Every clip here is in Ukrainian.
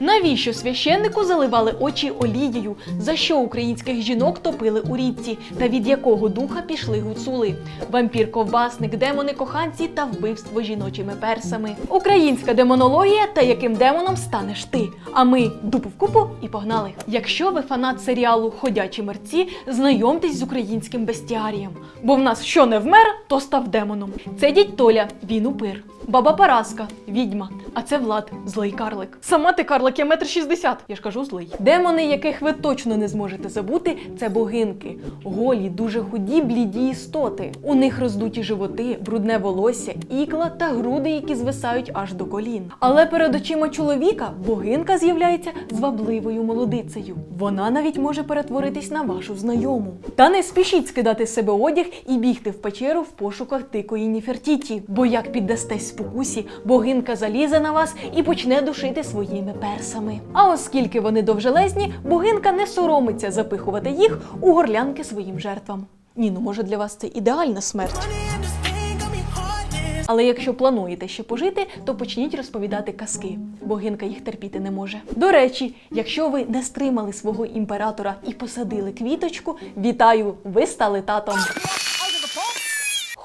Навіщо священнику заливали очі олією? За що українських жінок топили у річці? Та від якого духа пішли гуцули? Вампір, ковбасник, демони, коханці та вбивство жіночими персами. Українська демонологія та яким демоном станеш ти? А ми дупу в купу і погнали. Якщо ви фанат серіалу Ходячі мерці, знайомтесь з українським бестіарієм. Бо в нас що не вмер, то став демоном. Це дідь Толя, він упир. Баба Параска, відьма. А це Влад, злий карлик. Сама ти карлик, я метр шістдесят. Я ж кажу злий. Демони, яких ви точно не зможете забути, це богинки. Голі, дуже худі, бліді істоти. У них роздуті животи, брудне волосся, ікла та груди, які звисають аж до колін. Але перед очима чоловіка богинка з'являється звабливою молодицею. Вона навіть може перетворитись на вашу знайому. Та не спішіть скидати з себе одяг і бігти в печеру в пошуках дикої Ніфертіті, бо як піддастесь спокусі, богинка залізе на вас і почне душити своїми персами. А оскільки вони довжелезні, богинка не соромиться запихувати їх у горлянки своїм жертвам. Ні, ну може для вас це ідеальна смерть. Але якщо плануєте ще пожити, то почніть розповідати казки. Богинка їх терпіти не може. До речі, якщо ви не стримали свого імператора і посадили квіточку, вітаю! Ви стали татом.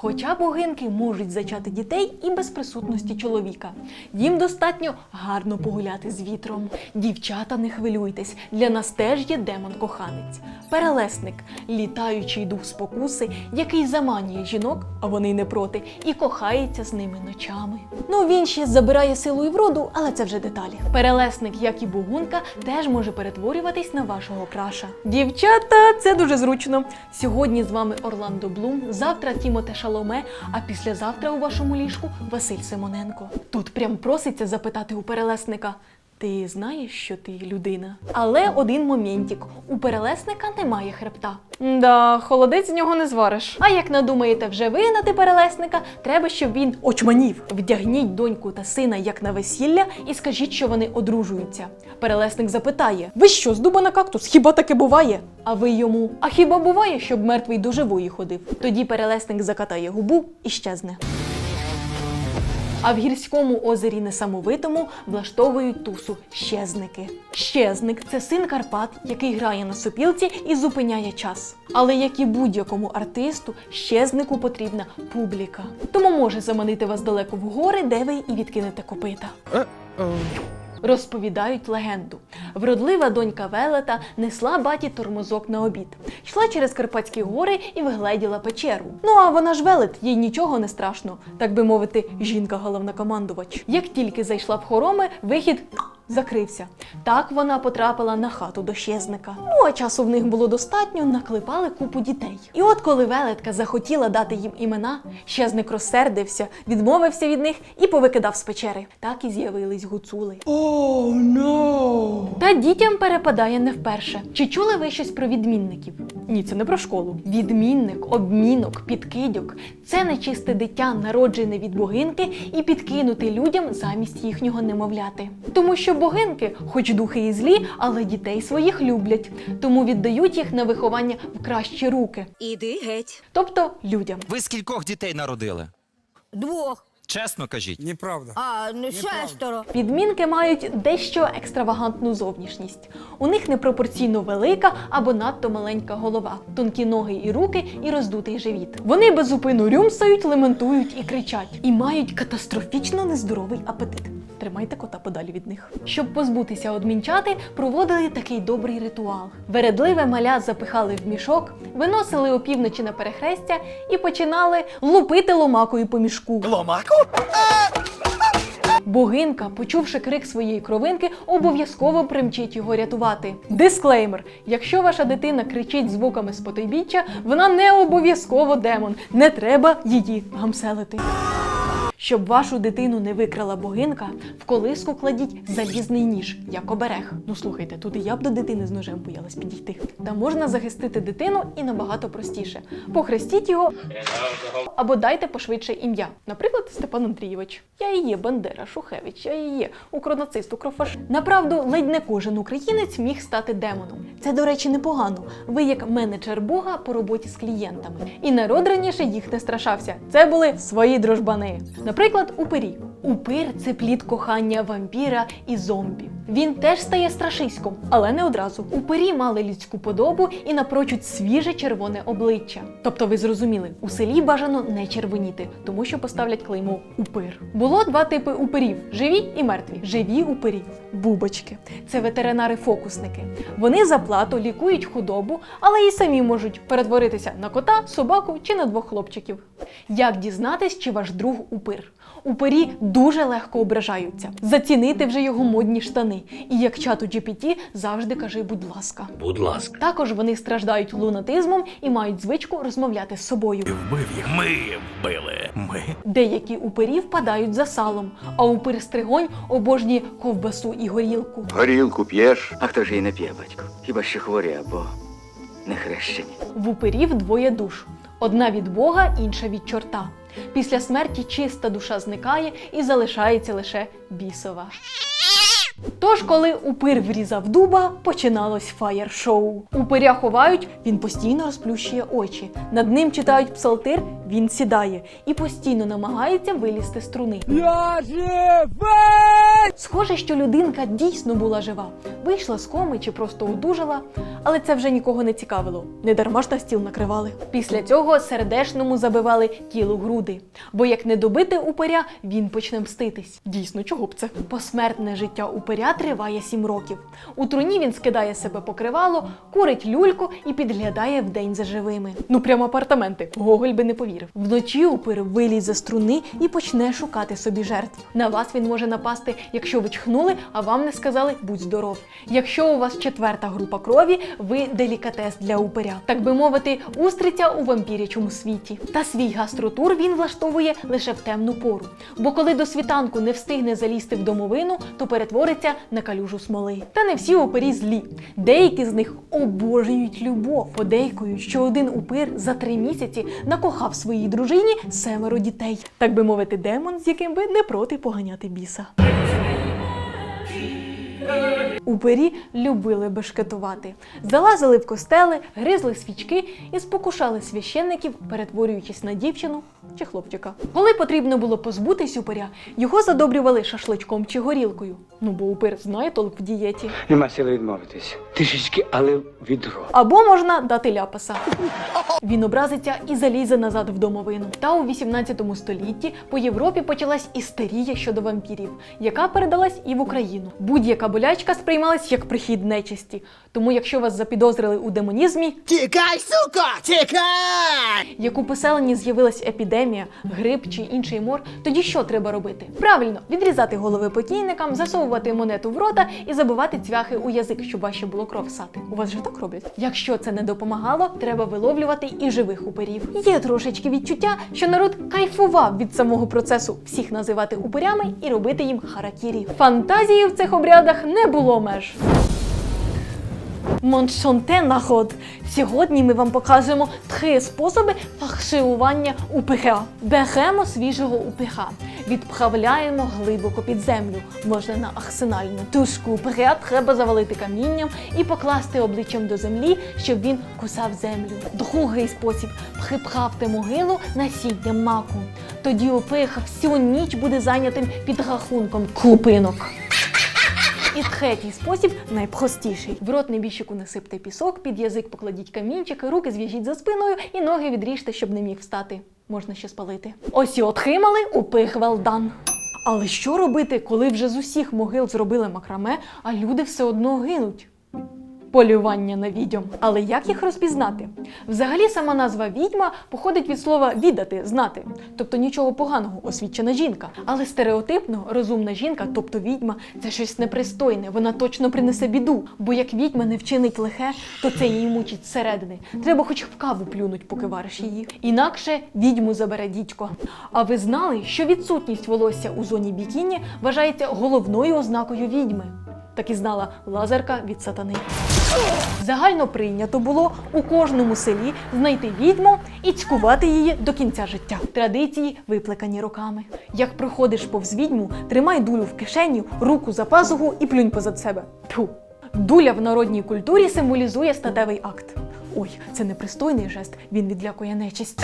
Хоча богинки можуть зачати дітей і без присутності чоловіка. Їм достатньо гарно погуляти з вітром. Дівчата, не хвилюйтесь, для нас теж є демон-коханець. Перелесник, літаючий дух спокуси, який заманює жінок, а вони не проти, і кохається з ними ночами. Ну він ще забирає силу і вроду, але це вже деталі. Перелесник, як і богунка, теж може перетворюватись на вашого краша. Дівчата, це дуже зручно. Сьогодні з вами Орландо Блум, завтра Тімоте Шаломе, а післязавтра у вашому ліжку Василь Симоненко. Тут прям проситься запитати у перелесника. Ти знаєш, що ти людина? Але один моментик: у перелесника немає хребта. Да, холодець з нього не звариш. А як надумаєте вже вигнати перелесника, треба, щоб він очманів. Вдягніть доньку та сина як на весілля і скажіть, що вони одружуються. Перелесник запитає: Ви що, з дуба на кактус? Хіба таке буває? А ви йому: А хіба буває, щоб мертвий до живої ходив? Тоді перелесник закатає губу і щезне. А в гірському озері Несамовитому влаштовують тусу щезники. Щезник це син Карпат, який грає на сопілці і зупиняє час. Але як і будь-якому артисту, щезнику потрібна публіка. Тому може заманити вас далеко в гори, де ви і відкинете копита. Розповідають легенду. Вродлива донька Велета несла баті тормозок на обід. Йшла через Карпатські гори і вигледіла печеру. Ну а вона ж велет, їй нічого не страшно, так би мовити, жінка головнокомандувач. Як тільки зайшла в хороми, вихід закрився. Так вона потрапила на хату до щезника. Ну а часу в них було достатньо, наклепали купу дітей. І от коли велетка захотіла дати їм імена, щезник розсердився, відмовився від них і повикидав з печери. Так і з'явились гуцули. Та дітям перепадає не вперше. Чи чули ви щось про відмінників? Ні, це не про школу. Відмінник, обмінок, підкидьок це нечисте дитя, народжене від богинки і підкинуте людям замість їхнього немовляти. Тому що богинки, хоч духи і злі, але дітей своїх люблять, тому віддають їх на виховання в кращі руки, Іди геть. тобто людям. Ви скількох дітей народили? Двох. Чесно кажіть. Неправда. А, не шестеро. Відмінки мають дещо екстравагантну зовнішність. У них непропорційно велика або надто маленька голова, тонкі ноги і руки і роздутий живіт. Вони безупину рюмсають, лементують і кричать, і мають катастрофічно нездоровий апетит. Тримайте кота подалі від них. Щоб позбутися одмінчати, проводили такий добрий ритуал. Вередливе маля запихали в мішок, виносили опівночі на перехрестя і починали лупити ломакою по мішку. Ломаку? Богинка, почувши крик своєї кровинки, обов'язково примчить його рятувати. Дисклеймер: якщо ваша дитина кричить звуками з потойбіччя, вона не обов'язково демон. Не треба її гамселити. Щоб вашу дитину не викрала богинка, в колиску кладіть залізний ніж, як оберег. Ну слухайте, тут і я б до дитини з ножем боялась підійти. Та можна захистити дитину і набагато простіше. Похрестіть його або дайте пошвидше ім'я. Наприклад, Степан Андрійович. Я і є Бандера, Шухевич, я і є укронацист, укрофаш. Направду, ледь не кожен українець міг стати демоном. Це, до речі, непогано. Ви як менеджер Бога по роботі з клієнтами. І народ раніше їх не страшався. Це були свої дружбани. Наприклад, упирі. Упир це плід кохання вампіра і зомбі. Він теж стає страшиськом, але не одразу. Упирі мали людську подобу і напрочуд свіже червоне обличчя. Тобто, ви зрозуміли, у селі бажано не червоніти, тому що поставлять клеймо упир. Було два типи упирів: живі і мертві. Живі упирі бубочки. Це ветеринари-фокусники. Вони за плату лікують худобу, але і самі можуть перетворитися на кота, собаку чи на двох хлопчиків. Як дізнатись, чи ваш друг упир? Упирі дуже легко ображаються. Зацінити вже його модні штани. І як чату GPT завжди кажи, будь ласка. Будь ласка. Також вони страждають лунатизмом і мають звичку розмовляти з собою. Вбив їх. Ми вбили. Ми. Деякі упирі впадають за салом, а упир стригонь обожнює ковбасу і горілку. Горілку п'єш? А хто ж її не п'є, батько? Хіба що хворі або не хрещені? В упирів двоє душ: одна від Бога, інша від чорта. Після смерті чиста душа зникає і залишається лише бісова. Тож, коли упир врізав дуба, починалось фаєр-шоу. Упиря ховають, він постійно розплющує очі. Над ним читають псалтир, він сідає і постійно намагається вилізти з струни. Я живий! Схоже, що людинка дійсно була жива. Вийшла з коми чи просто одужала, але це вже нікого не цікавило. Не дарма ж на стіл накривали. Після цього сердешному забивали тіло груди. Бо як не добити упиря, він почне мститись. Дійсно, чого б це? Посмертне життя упиря триває сім років. У труні він скидає себе покривало, курить люльку і підглядає вдень за живими. Ну прямо апартаменти. Гоголь би не повірив. Вночі упир вилізе з струни і почне шукати собі жертв. На вас він може напасти, якщо ви чхнули, а вам не сказали будь здоров. Якщо у вас четверта група крові, ви делікатес для упиря. Так би мовити, устриця у вампірячому світі. Та свій гастротур він влаштовує лише в темну пору. Бо коли до світанку не встигне залізти в домовину, то перетвориться на калюжу смоли. Та не всі упирі злі. Деякі з них обожнюють любов. Подейкують, що один упир за три місяці накохав своїй дружині семеро дітей. Так би мовити, демон, з яким ви не проти поганяти біса. Упері любили бешкетувати, залазили в костели, гризли свічки і спокушали священників, перетворюючись на дівчину чи хлопчика. Коли потрібно було позбутись упиря, його задобрювали шашличком чи горілкою. Ну бо упир знає толк в дієті. Нема сили відмовитись. Трішечки, але відро. Або можна дати ляпаса. Він образиться і залізе назад в домовину. Та у 18 столітті по Європі почалась істерія щодо вампірів, яка передалась і в Україну. Будь-яка болячка сприймалась як прихід нечисті. Тому, якщо вас запідозрили у демонізмі, Тікай, сука! Тікай! як у поселенні з'явилась епідемія, грип чи інший мор, тоді що треба робити? Правильно, відрізати голови покійникам, засовувати монету в рота і забивати цвяхи у язик, щоб важче було кров сати. У вас же так роблять? Якщо це не допомагало, треба виловлювати і живих уперів. Є трошечки відчуття, що народ кайфував від самого процесу всіх називати упирями і робити їм харакірі. Фантазії в цих обрядах не було меж. Моншонте народ! Сьогодні ми вам покажемо три способи фарширування упиха. Беремо свіжого упиха, відправляємо глибоко під землю, можна на арсенальну. Тушку упиря треба завалити камінням і покласти обличчям до землі, щоб він кусав землю. Другий спосіб приправте могилу насінням маку. Тоді упих всю ніч буде зайнятим підрахунком крупинок. І третій спосіб найпростіший. В рот небіжчику насипте пісок, під язик покладіть камінчики, руки зв'яжіть за спиною і ноги відріжте, щоб не міг встати. Можна ще спалити. Ось і отримали упих велдан. Але що робити, коли вже з усіх могил зробили макраме, а люди все одно гинуть? Полювання на відьом. Але як їх розпізнати? Взагалі, сама назва відьма походить від слова відати, знати, тобто нічого поганого, освічена жінка. Але стереотипно розумна жінка, тобто відьма, це щось непристойне, вона точно принесе біду. Бо як відьма не вчинить лихе, то це її мучить зсередини. Треба хоч в каву плюнуть, поки вариш її. Інакше відьму забере дідько. А ви знали, що відсутність волосся у зоні бікіні вважається головною ознакою відьми? Так і знала лазерка від сатани. Загально прийнято було у кожному селі знайти відьму і цькувати її до кінця життя. Традиції виплекані роками. Як проходиш повз відьму, тримай дулю в кишені, руку за пазуху і плюнь позад себе. Тьфу. Дуля в народній культурі символізує статевий акт. Ой, це непристойний жест, він відлякує нечисть.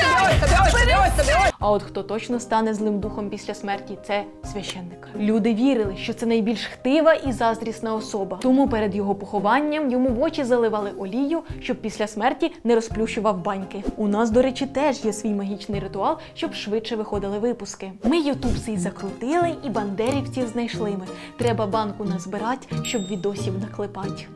А от хто точно стане злим духом після смерті, це священник. Люди вірили, що це найбільш хтива і заздрісна особа. Тому перед його похованням йому в очі заливали олію, щоб після смерті не розплющував баньки. У нас, до речі, теж є свій магічний ритуал, щоб швидше виходили випуски. Ми ютуб сей закрутили і бандерівців знайшли ми. Треба банку назбирати, щоб відосів наклепать.